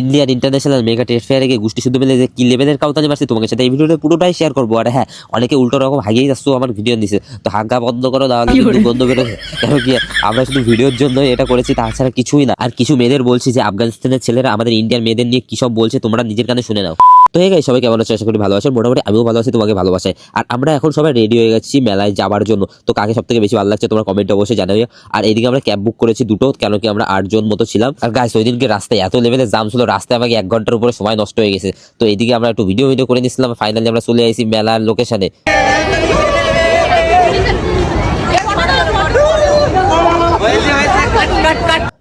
Indian international mega test ফেয়ারে গিয়ে গোষ্ঠী শুদ্ধ মিলে যে কি লেভেলের কাউতানি মারছি তোমাকে সেটা এই ভিডিওটা পুরোটাই শেয়ার করব। আর হ্যাঁ অনেকে উল্টো রকম হাগিয়ে যাচ্ছ আমার ভিডিও দিছে তো হাগা বন্ধ করো তাহলে কিন্তু বন্ধ করো কেন কি আমরা শুধু ভিডিওর জন্য এটা করেছি তাছাড়া কিছুই না। আর কিছু মেয়েদের বলছি যে আফগানিস্তানের ছেলেরা আমাদের ইন্ডিয়ার মেয়েদের নিয়ে কি সব বলছে তোমরা নিজের কানে শুনে নাও। তো এই সবাই কেমন আছে? আশা করি ভালো আছে। মোটামুটি আমিও ভালো আছি, তোমাকে ভালোবাসে আর আমরা এখন সবাই রেডি হয়ে গেছি মেলায় যাওয়ার জন্য। তো কাকে সব থেকে বেশি ভালো লাগছে তোমরা কমেন্টে অবশ্যই জানাবে আর এদিকে আমরা ক্যাব বুক করেছি দুটো কেন কি আমরা আটজন মতো ছিলাম। আর গাছ ওই দিনকে রাস্তায় এত লেভেলে জাম ছিল, রাস্তায় আমাকে এক ঘণ্টার উপরে সময় নষ্ট হয়ে গেছে। তো এদিকে আমরা একটু ভিডিও ভিডিও করে নিয়েছিলাম ফাইনালি আমরা চলে আসি মেলার লোকেশনে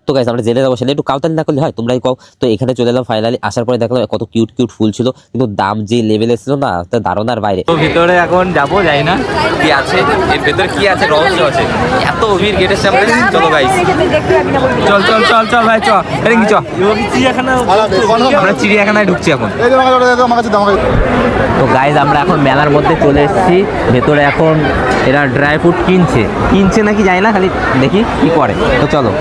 তো গাইস আমরা জেনে যাব সেটা একটু কাউতালি না করলে হয় তোমরাই কও। তো এখানে চলে এলাম ফাইনালি আসার পরে দেখলাম কত কিউট কিউট ফুল ছিল কিন্তু দাম যে লেভেলে ছিল না তা ধারণার বাইরে। তো ভিতরে এখন যাব যাই না কি আছে এর ভেতরে কি আছে রহস্য আছে। এত ভিড় গেটের সামনে চলো গাইস চল চল চল চল ভাই চল এরে কি চ। আমরা চিড়িয়াখানায় ঢুকছি এখন। তো গাইজ আমরা এখন মেলার মধ্যে চলে এসেছি ভেতরে এখন এরা ড্রাই ফ্রুট কিনছে। কিনছে নাকি জানি না খালি দেখি কি করে। তো চলো।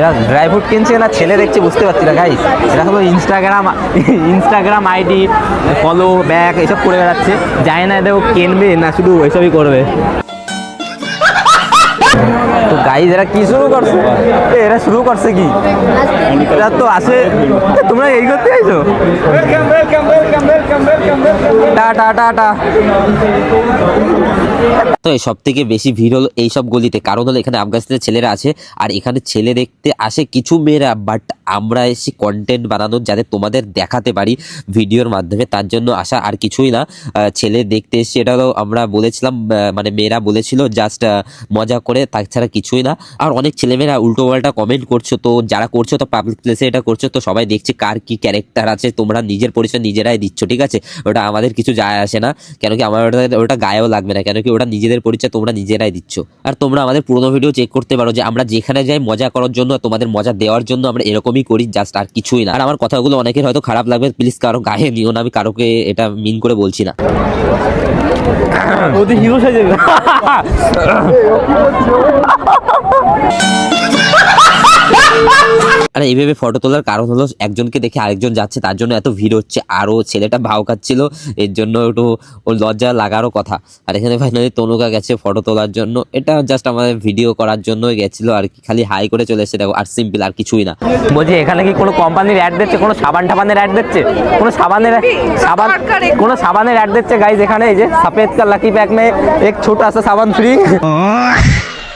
এরা ড্রাই ফ্রুট কিনছে না ছেলে দেখছে, বুঝতে পারছি না গাইস এরা হলো Instagram Instagram ID follow back এসব করে বেড়াচ্ছে। যায় না এদের কিনবে না শুধু ওইসবই করবে। তো গাইজ এরা কি শুরু করছে? এরা শুরু করছে কি? এরা তো আসে তোমরা এই করতে তো সব থেকে বেশি ভিড় হলো এইসব গলিতে। কারণ হলো এখানে আফগানিস্তানের ছেলেরা আছে, আর এখানে ছেলে দেখতে আসে কিছু মেয়েরা বাট আমরা এসে কন্টেন্ট বানানোর যাতে তোমাদের দেখাতে পারি ভিডিওর মাধ্যমে, তার জন্য আসা আর কিছুই না। ছেলে দেখতে এসে এটা আমরা বলেছিলাম মানে মেয়েরা বলেছিল জাস্ট মজা করে, তাছাড়া কিছুই না। আর অনেক ছেলেমেয়েরা উল্টো পাল্টা কমেন্ট করছ তো যারা করছ তো পাবলিক প্লেসে এটা করছ তো সবাই দেখছে কার কি ক্যারেক্টার আছে তোমরা নিজের পরিচয় নিজেরাই দিচ্ছ ঠিক আছে? ওটা আমাদের কিছু যায় আসে না। কেন কি আমার ওটা ওটা গায়েও লাগবে না। কেন কি ওটা নিজেদের পরিচয় তোমরা নিজেরাই দিচ্ছ। আর তোমরা আমাদের পুরোনো ভিডিও চেক করতে পারো যে আমরা যেখানে যাই মজা করার জন্য তোমাদের মজা দেওয়ার জন্য আমরা এরকমই করি জাস্ট আর কিছুই না। আর আমার কথাগুলো অনেকের হয়তো খারাপ লাগবে প্লিজ কারও গায়ে নিও না আমি কারোকে এটা মিন করে বলছি না। ওদের হিরো সাজে আর এইভাবে ফটো তোলার কারণ হলো একজনকে দেখে আরেকজন যাচ্ছে, তার জন্য এত ভিড় হচ্ছে আরও ছেলেটা ভাও খাচ্ছিল, এর জন্য একটু লজ্জা লাগারও কথা। আর এখানে ফাইনালি তনুকা গেছে ফটো তোলার জন্য, এটা জাস্ট আমাদের ভিডিও করার জন্য গেছিল, আর কি, খালি হাই করে চলে এসেছে, দেখো, আর সিম্পল আর কিছুই না। বলছি, এখানে কি কোনো কোম্পানির অ্যাড দিচ্ছে, কোনো সাবান টাবানের অ্যাড দিচ্ছে? কোনো সাবানের সাবান কোনো সাবানের অ্যাড দিচ্ছে গাইজ এখানে এই যে, সফেদ কা লাকি প্যাক মে এক ছোট সা সাবান ফ্রি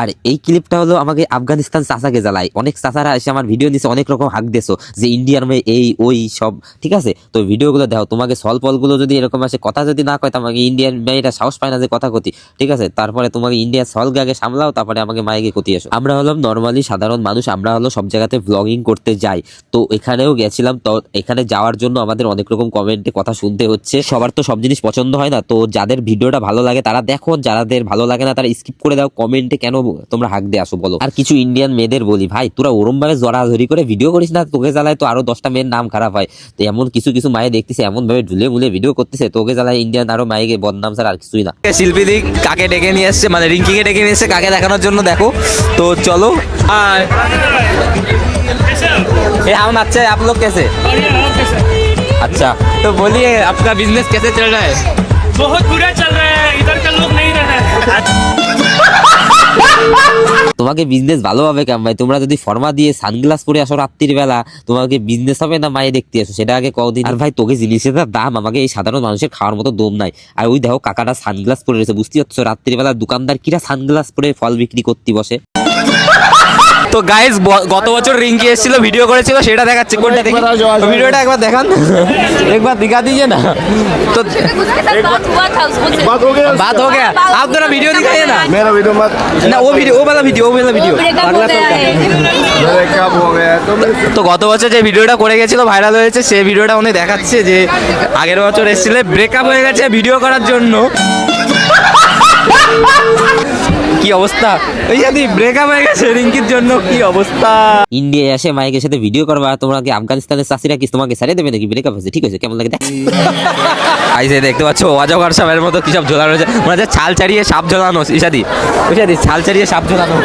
আর এই ক্লিপটা হলো আমাকে আফগানিস্তান চাচাকে জ্বালাই অনেক চাচারা এসে আমার ভিডিও দিছে, অনেক রকম হাক দেছো যে ইন্ডিয়ার মেয়ে এই, ওই, সব, ঠিক আছে? তো ভিডিওগুলো দেখো, তোমাকে সল পলগুলো যদি এরকম আসে, কথা যদি না কয়, তোমাকে ইন্ডিয়ান মেয়েটা সাহস পায় না যে কথা ক্ষতি ঠিক আছে? তারপরে তোমাকে ইন্ডিয়ার সলকে আগে সামলাও, তারপরে আমাকে মাইকে ক্ষতি এসো। আমরা হলাম নর্মালি সাধারণ মানুষ, আমরা হলো সব জায়গাতে ব্লগিং করতে যাই। তো এখানেও গেছিলাম, তো এখানে যাওয়ার জন্য আমাদের অনেক রকম কমেন্টে কথা শুনতে হচ্ছে। সবার তো সব জিনিস পছন্দ হয় না, তো যাদের ভিডিওটা ভালো লাগে তারা দেখো, যাদের ভালো লাগে না তারা স্কিপ করে দাও কমেন্টে কেন তোমরা হাক দিয়ে আসো বলো আর কিছু ইন্ডিয়ান মেয়েদের বলি ভাই তোরা ওরম ভাবে জড়াধরি করে ভিডিও করিস না তোকে জ্বালায় তো আরো দশটা মেয়ের নাম খারাপ হয় তো এমন কিছু কিছু মায়ে দেখতেছে এমন ভাবে ঢুলে মুলে ভিডিও করতেছে তোকে জ্বালায় ইন্ডিয়ান আরো মায়েকে বদনাম স্যার আর কিছুই না শিল্পী দিক কাকে ডেকে নিয়ে এসছে মানে রিঙ্কিং এ ডেকে নিয়ে এসছে কাকে দেখানোর জন্য দেখো তো চলো আর ये हम अच्छे हैं, आप लोग कैसे अच्छा तो बोलिए आपका बिजनेस कैसे चल रहा है बहुत बुरा चल रहा है इधर का लोग नहीं रह रहा है তোমাকে বিজনেস ভালোভাবে ভাই, তোমরা যদি ফর্মা দিয়ে সানগ্লাস পরে আসো রাত্রির বেলা, তোমাকে বিজনেস হবে না মায়ে দেখতে আসো? সেটা আগে কদিন আর ভাই, তোকে জিনিসের দাম, আমাকে এই সাধারণ মানুষের খাওয়ার মতো দম নাই। আর ওই দেখো, কাকাটা সানগ্লাস পরে রয়েছে বুঝতে পারছ? রাত্রির বেলা দোকানদার কিরা সানগ্লাস পরে ফল বিক্রি করতে বসে। তো গাইজ গত বছর রিঙ্কি এসেছিল ভিডিও করেছিল সেটা দেখাচ্ছি কোনটা দেখি? ভিডিওটা একবার দেখান। একবার দিঘা দিয়ে না? তো बात हो गया आप ভিডিও वीडियो दिखाइए ना मेरा वीडियो मत। ও वो वीडियो वो वाला वीडियो वो वाला তো গত বছর যে ভিডিওটা করে গেছিল ভাইরাল হয়েছে সেই ভিডিওটা উনি দেখাচ্ছে যে আগের বছর এসেছিলে। ব্রেকআপ হয়ে গেছে ভিডিও করার জন্য। কি অবস্থা ওই যদি ব্রেকআপ হয়ে গেছে রিঙ্কির জন্য কি অবস্থা ইন্ডিয়ায় এসে মায়ের সাথে ভিডিও করবা তোমরা কি আফগানিস্তানের চাষিরা কি তোমাকে সারিয়ে দেবে নাকি ব্রেকআপ হয়েছে ঠিক আছে কেমন লাগে দেখ আইসে দেখতে পাচ্ছ অজগর সাপের মতো কি সব ঝোলানো রয়েছে মনে হচ্ছে ছাল ছাড়িয়ে সাপ ঝোলানো ইসাদি ইসাদি ছাল ছাড়িয়ে সাপ ঝোলানো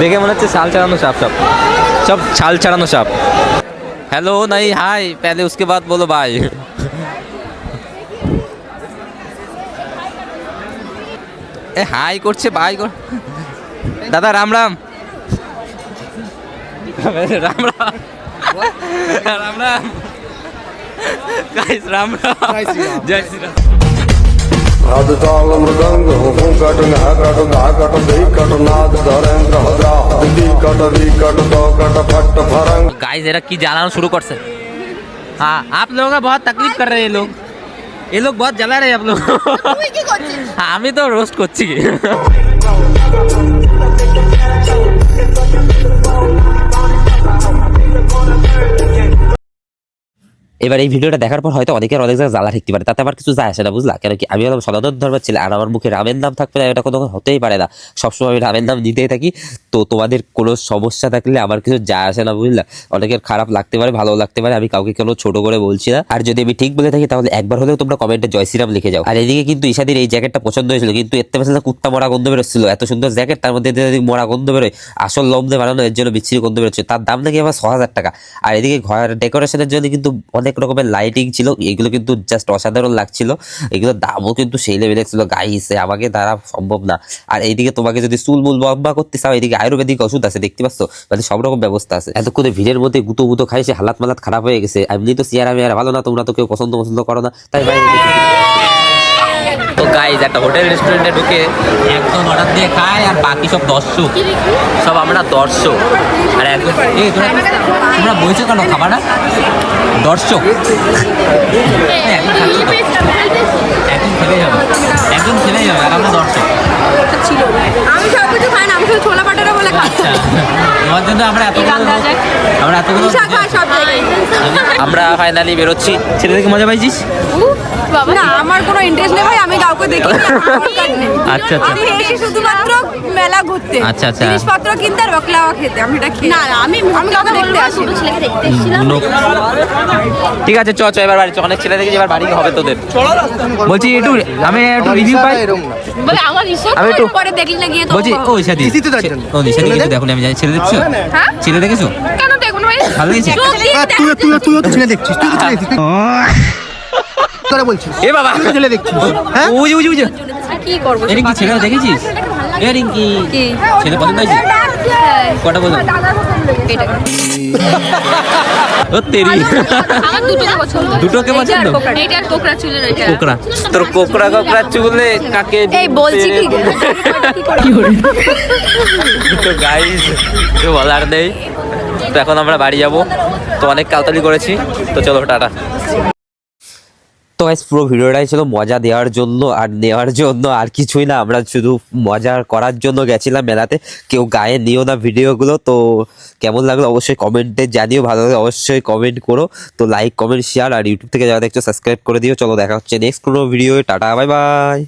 দেখে মনে হচ্ছে ছাল ছাড়ানো সাপ সাপ सब छाल छड़ानो सब हेलो नहीं हाय पहले उसके बाद बोलो बाय এ হাই করছে বাই কর দাদা রাম রাম রাম রাম রাম রাম গাইস রাম রাম জয় শ্রী রাম नाद ताल मृदंग हूँ कट नह कट धा कट धी कट नाद धरेंद्र हजा दी कट री कट दो कट फट फरंग गाइस एरा की जलाना शुरू कर से हाँ आप लोगों का बहुत तकलीफ कर रहे हैं ये लोग ये लोग बहुत जला रहे हैं आप लोग हाँ, আমি তো রোস্ট করছি এবার এই ভিডিওটা দেখার পর হয়তো অনেকের অনেক জায়গায় জ্বালা ঠেকতে পারে, তাতে আমার কিছু যায় আসে না, বুঝলা? কেন কি? আমি হলাম সনাতন ধর্মের ছেলে, আর আমার মুখে রামের নাম থাকবে না, এটা কোনো হতেই পারে না। সবসময় আমি রামের নাম নিতেই থাকি। তো তোমাদের কোনো সমস্যা থাকলে আমার কিছু যায় আসে না, বুঝলা? অনেকের খারাপ লাগতে পারে ভালো লাগতে পারে, আমি কাউকে কোনো ছোট করে বলছি না। আর যদি আমি ঠিক বলে থাকি, তাহলে একবার হলেও তোমরা কমেন্টে জয় শ্রীরাম লিখে যাও। আর এদিকে কিন্তু ঈশাদির এই জ্যাকেটটা পছন্দ হয়েছিল, কিন্তু থেকে বেশি কুত্তা মরা গন্ধ বেরোচ্ছিল। এত সুন্দর জ্যাকেট, তার মধ্যে মরা গন্ধ বেরোয়, আসল লম বানানো, এর জন্য বিচ্ছিরি গন্ধ বেরোচ্ছে। তার দাম নাকি আবার ছ হাজার টাকা। আর এদিকে ঘর ডেকোরেশনের জন্য কিন্তু অনেক রকমের লাইটিং ছিল, এগুলো কিন্তু জাস্ট অসাধারণ লাগছিল। এগুলোর দামও কিন্তু সেই লেভেলের ছিল। গাইছে আমাকে দ্বারা সম্ভব না। আর এইদিকে তোমাকে যদি চুল মুল লম্বা করতে চাও, এদিকে আয়ুর্বেদিক ওষুধ আছে, দেখতে পাচ্ছ? মানে সব রকম ব্যবস্থা আছে। এতক্ষণে ভিড়ের মধ্যে গুতো গুতো খাই, সে হালাত মালাত খারাপ হয়ে গেছে। এমনি তো চেয়ার আমি আর ভালো না, তোমরা তো কেউ পছন্দ পছন্দ করো না। তাই তো গাইজ হোটেল ঢুকে অর্ডার দিয়ে খায়, আর বাকি সব দর্শক। সব আমরা দর্শক। আর একজন তোমরা বলছো কেন? খাবার দর্শক। একজন। একজন খেলে যাবে একজন খেলে যাবে আর আমরা দর্শক। আমি সব কিছু খাই না আমি শুধু ছোলা পাটারা বলে খাই আচ্ছা তোমার জন্য আমরা এতগুলো আমরা এতগুলো জায়গায়। আমরা ফাইনালি বেরোচ্ছি। ছেলে দেখে মজা পাইছিস? না আমার কোনো ইন্টারেস্ট নেই ভাই আমি কাউকে দেখি। আচ্ছা, আচ্ছা। আমি এসে শুধুমাত্র মেলা ঘুরতে। আচ্ছা, আচ্ছা। জিনিসপত্র কিনতে আর বাকলাওয়া খেতে আমি এটা খেয়ে। না আমি আমি কাউকে দেখতে আসি ছেলেকে দেখতে এসেছিলাম। ঠিক আছে চ চ এবার বাড়ি চ অনেক ছেলে দেখেছি এবার বাড়ি হবে তোদের। বলছি একটু আমি একটু রিভিউ পাই? বলে আমার ইসে আমি একটু- পরে দেখলি না গিয়ে তো বলছি ও ইশাদি ও ইশাদি কিছু দেখো আমি জানি ছেলে দেখছ? হ্যাঁ? ছেলে দেখেছ? কেন দেখুন ভাই? ভালো লেগেছে? হ্যাঁ, তুই তুই তুই তো ছেলে দেখছিস তুই তো ছেলে দেখছিস। তোরা বলছিস এ বাবা। তুই ছেলে দেখছিস। হ্যাঁ? উজি উজি উজি কি করব? এ রিঙ্কি ছেলে দেখেছিস? এ রিঙ্কি কি? ছেলে পছন্দ হয়েছে? কটা বলো দুটোকে পছন্দ? কোকরা তোর কোকরা কোকরা চুলে কাকে এই বলছি কি? তো গাইস কিছু বলার নেই। তো এখন আমরা বাড়ি যাব। তো অনেক কালতালি করেছি। তো চলো টাটা। তো গাইস পুরো ভিডিওটাই ছিল মজা দেওয়ার জন্য আর নেওয়ার জন্য, আর কিছুই না। আমরা শুধু মজা করার জন্য গেছিলাম মেলাতে। কেউ গায়ে নিও না ভিডিওগুলো, তো কেমন লাগল অবশ্যই কমেন্টে জানিও, ভালো লাগলে অবশ্যই কমেন্ট করো। তো লাইক কমেন্ট শেয়ার আর ইউটিউব থেকে যারা দেখছ সাবস্ক্রাইব করে দিও। চলো দেখা হচ্ছে নেক্সট কোনো ভিডিও টাটা বাই বাই